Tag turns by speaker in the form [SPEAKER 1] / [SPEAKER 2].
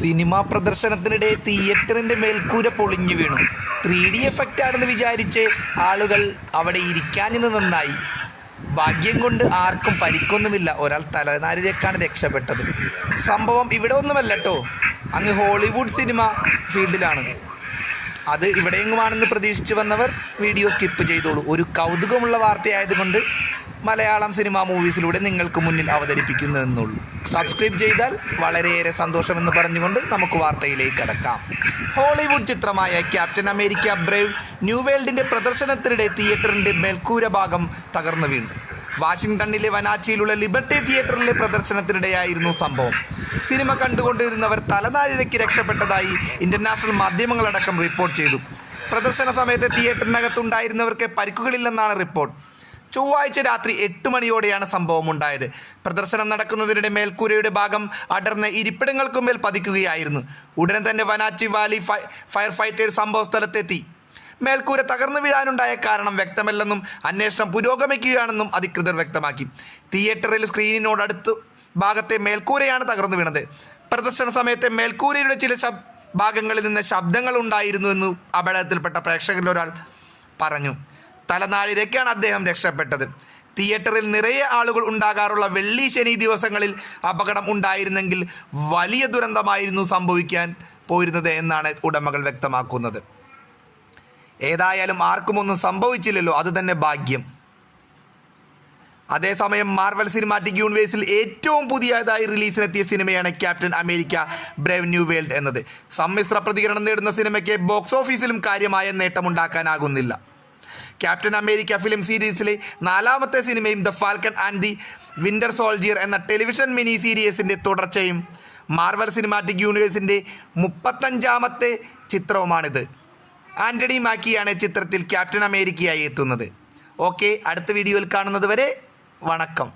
[SPEAKER 1] Cinema പ്രദർശനത്തിനിടെ തിയേറ്ററിന്റെ മേൽക്കൂര പൊളിഞ്ഞു വീണു. ത്രീ ഡി എഫക്റ്റ് ആണെന്ന് വിചാരിച്ച് ആളുകൾ അവിടെ ഇരിക്കാനിന്ന് നന്നായി. ഭാഗ്യം കൊണ്ട് ആർക്കും പരിക്കൊന്നുമില്ല. ഒരാൾ തലനാരിലേക്കാണ് രക്ഷപ്പെട്ടത്. സംഭവം ഇവിടെ ഒന്നുമല്ല കേട്ടോ അങ്ങ് ഹോളിവുഡ് സിനിമ ഫീൽഡിലാണ്. അത് ഇവിടെയെങ്ങുമാണെന്ന് പ്രതീക്ഷിച്ചു വന്നവർ വീഡിയോ സ്കിപ്പ് ചെയ്തോളൂ. ഒരു കൗതുകമുള്ള വാർത്തയായതുകൊണ്ട് മലയാളം സിനിമ മൂവീസിലൂടെ നിങ്ങൾക്ക് മുന്നിൽ അവതരിപ്പിക്കുന്നു എന്നുള്ളൂ. സബ്സ്ക്രൈബ് ചെയ്താൽ വളരെയേറെ സന്തോഷമെന്ന് പറഞ്ഞുകൊണ്ട് നമുക്ക് വാർത്തയിലേക്ക് കടക്കാം. ഹോളിവുഡ് ചിത്രമായ ക്യാപ്റ്റൻ അമേരിക്ക ബ്രേവ് ന്യൂ വേൾഡിന്റെ പ്രദർശനത്തിനിടെ തിയേറ്ററിന്റെ മേൽക്കൂര ഭാഗം തകർന്നു വീണു. വാഷിംഗ്ടണിലെ വനാച്ചിയിലുള്ള ലിബർട്ടി തിയേറ്ററിലെ പ്രദർശനത്തിനിടെയായിരുന്നു സംഭവം. സിനിമ കണ്ടുകൊണ്ടിരുന്നവർ തലനാരിഴയ്ക്ക് രക്ഷപ്പെട്ടതായി ഇന്റർനാഷണൽ മാധ്യമങ്ങളടക്കം റിപ്പോർട്ട് ചെയ്തു. പ്രദർശന സമയത്ത് തിയേറ്ററിനകത്തുണ്ടായിരുന്നവർക്ക് പരിക്കുകളില്ലെന്നാണ് റിപ്പോർട്ട്. ചൊവ്വാഴ്ച രാത്രി എട്ട് മണിയോടെയാണ് സംഭവം ഉണ്ടായത് പ്രദർശനം നടക്കുന്നതിനിടെ മേൽക്കൂരയുടെ ഭാഗം അടർന്ന് ഇരിപ്പിടങ്ങൾക്കുമേൽ പതിക്കുകയായിരുന്നു. ഉടനെ തന്നെ വനാച്ചി വാലി ഫയർ ഫൈറ്റേഴ്സ് സംഭവ സ്ഥലത്തെത്തി. മേൽക്കൂര തകർന്നു വീഴാനുണ്ടായ കാരണം വ്യക്തമല്ലെന്നും അന്വേഷണം പുരോഗമിക്കുകയാണെന്നും അധികൃതർ വ്യക്തമാക്കി. തിയേറ്ററിൽ സ്ക്രീനിനോടടുത്ത് ഭാഗത്തെ മേൽക്കൂരയാണ് തകർന്നു വീണത്. പ്രദർശന സമയത്തെ മേൽക്കൂരയുടെ ചില ഭാഗങ്ങളിൽ നിന്ന് ശബ്ദങ്ങൾ ഉണ്ടായിരുന്നു എന്ന് അപകടത്തിൽപ്പെട്ട പ്രേക്ഷകരിൽ ഒരാൾ പറഞ്ഞു. തലനാഴിലേക്കാണ് അദ്ദേഹം രക്ഷപ്പെട്ടത്. തിയേറ്ററിൽ നിറയെ ആളുകൾ ഉണ്ടാകാറുള്ള വെള്ളി ശനി ദിവസങ്ങളിൽ അപകടം ഉണ്ടായിരുന്നെങ്കിൽ വലിയ ദുരന്തമായിരുന്നു സംഭവിക്കാൻ പോയിരുന്നത് എന്നാണ് ഉടമകൾ വ്യക്തമാക്കുന്നത്. ഏതായാലും ആർക്കും ഒന്നും സംഭവിച്ചില്ലല്ലോ അത് തന്നെ ഭാഗ്യം. അതേസമയം മാർവൽ സിനിമാറ്റിക് യൂണിവേഴ്സിൽ ഏറ്റവും പുതിയതായി റിലീസിനെത്തിയ സിനിമയാണ് Captain America Brave New World എന്നത്. സമ്മിശ്ര പ്രതികരണം നേടുന്ന സിനിമയ്ക്ക് ബോക്സ് ഓഫീസിലും കാര്യമായ നേട്ടമുണ്ടാക്കാനാകുന്നില്ല. ക്യാപ്റ്റൻ അമേരിക്ക ഫിലിം സീരീസിലെ നാലാമത്തെ സിനിമയും the Falcon and the Winter Soldier എന്ന ടെലിവിഷൻ മിനി സീരീസിന്റെ തുടർച്ചയും മാർവൽ സിനിമാറ്റിക് യൂണിവേഴ്സിന്റെ മുപ്പത്തഞ്ചാമത്തെ ചിത്രവുമാണിത്. ആന്റണി മാക്കിയാണ് ചിത്രത്തിൽ ക്യാപ്റ്റൻ അമേരിക്കയായി എത്തുന്നത്. ഓക്കെ അടുത്ത വീഡിയോയിൽ കാണുന്നത് വരെ വണക്കം.